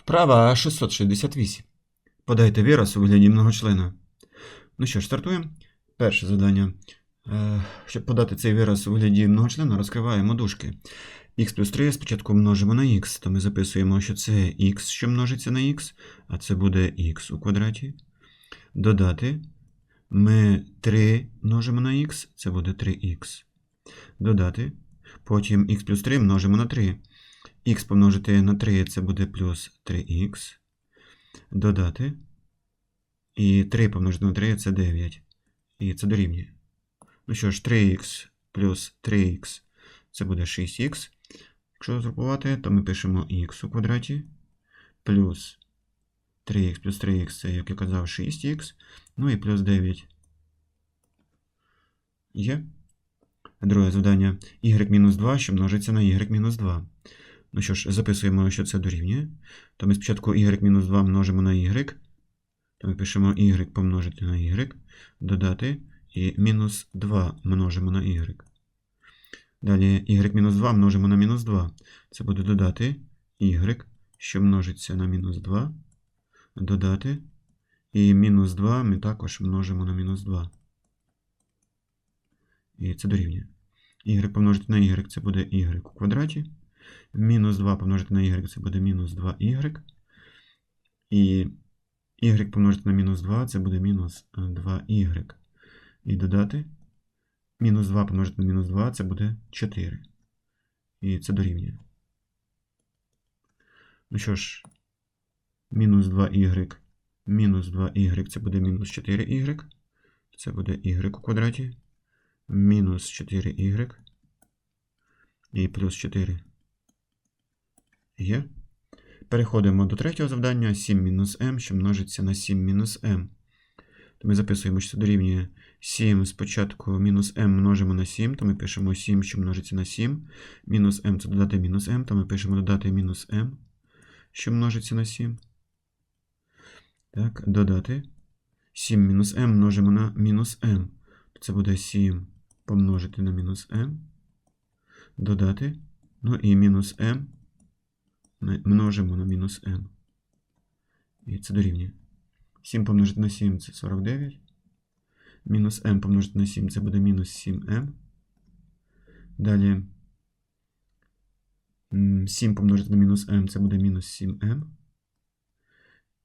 Вправа 668. Подайте вираз у вигляді многочлена. Ну що ж, стартуємо. Перше завдання. Е, Щоб подати цей вираз у вигляді многочлена, розкриваємо дужки. х плюс 3 спочатку множимо на х, то ми записуємо, що це х, що множиться на х, а це буде х у квадраті. Додати. Ми 3 множимо на х, це буде 3х. Додати. Потім х плюс 3 множимо на 3. Х помножити на 3 це буде плюс 3х. Додати. І 3 помножити на 3 це 9. І це дорівнює. Ну що ж, 3х плюс 3х це буде 6х. Якщо згрупувати, то ми пишемо х у квадраті. Плюс 3х плюс 3х це, як я казав, 6х. Ну і плюс 9. Є. Друге завдання. y-2, що множиться на y-2. Ну що ж, записуємо, що це дорівнює. То ми спочатку y-2 множимо на y. То ми пишемо y помножити на y, додати і мінус 2 множимо на y. Далі y-2 множимо на мінус 2. Це буде додати y, що множиться на мінус 2, додати. І мінус 2 ми також множимо на мінус 2. І це дорівнює. y помножити на y це буде y у квадраті. Мінус 2 помножити на y це буде мінус 2y. І y помножити на мінус 2 це буде мінус 2y. І додати. Мінус 2 помножити на мінус 2 це буде 4. І це дорівнює. Ну що ж, мінус 2y. Мінус 2y це буде мінус 4y. Це буде y у квадраті. Мінус 4y. І плюс 4. Є. Переходимо до третього завдання. 7 мінус m, що множиться на 7 мінус m. То ми записуємо, що це дорівнює 7 спочатку мінус m множимо на 7, то ми пишемо 7, що множиться на 7. Мінус m це додати мінус m, то ми пишемо додати мінус m, що множиться на 7. Так, додати. 7 мінус m множимо на мінус m. Це буде 7 помножити на мінус m. Додати. Ну і мінус m множимо на мінус m. І це дорівнює. 7 помножити на 7 це 49. Мінус m помножити на 7 це буде мінус 7m. Далі 7 помножити на мінус m це буде мінус 7m.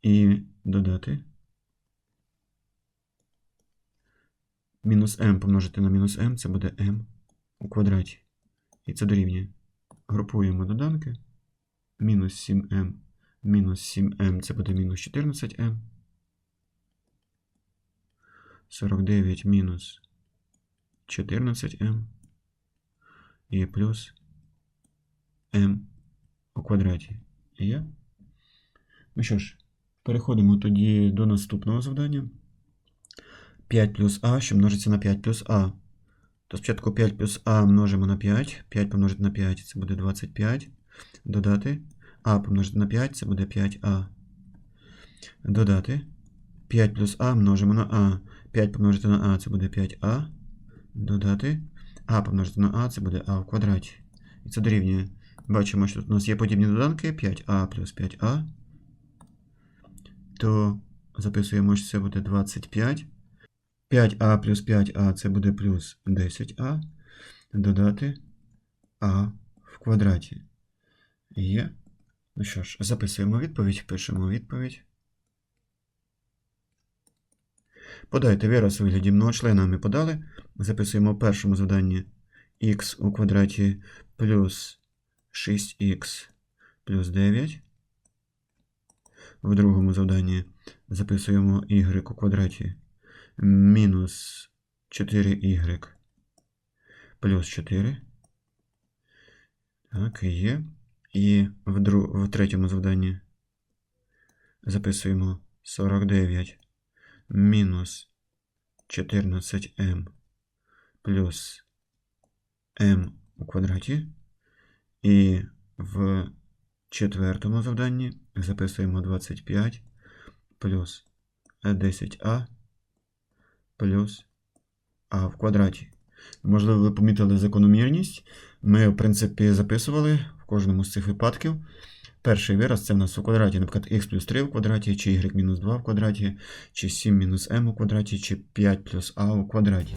І додати. Мінус m помножити на мінус m це буде m у квадраті. І це дорівнює. Групуємо доданки. Мінус 7m. Мінус 7m це буде мінус 14m. 49 мінус 14m. І плюс m у квадраті. Є? Ну що ж, переходимо тоді до наступного завдання. 5 плюс а, що множиться на 5 плюс а. То спочатку 5 плюс а множимо на 5. 5 помножити на 5 це буде 25. Додати. А помножити на 5 це буде 5а. Додати. 5 плюс а множимо на а. 5 помножити на а це буде 5а. Додати. А помножити на а це буде а в квадраті. І це дорівнює. Бачимо, що тут у нас є подібні доданки 5а плюс 5а. То записуємо, що це буде 25. 5а плюс 5а це буде плюс 10а. Додати а в квадраті. Є. Ну що ж, записуємо відповідь, пишемо відповідь. Подайте вираз у вигляді многочлена ми подали. Записуємо в першому завданні х у квадраті плюс 6х плюс 9. В другому завданні записуємо y у квадраті мінус 4y плюс 4. Так, є. І в, дру... в третьому завданні записуємо 49 мінус 14m плюс m у квадраті. І в четвертому завданні записуємо 25 плюс 10а плюс а в квадраті. Можливо, ви помітили закономірність. Ми, в принципі, записували в кожному з цих випадків. Перший вираз це в нас у квадраті, наприклад, х плюс 3 в квадраті, чи y мінус 2 в квадраті, чи 7 мінус m у квадраті, чи 5 плюс а у квадраті.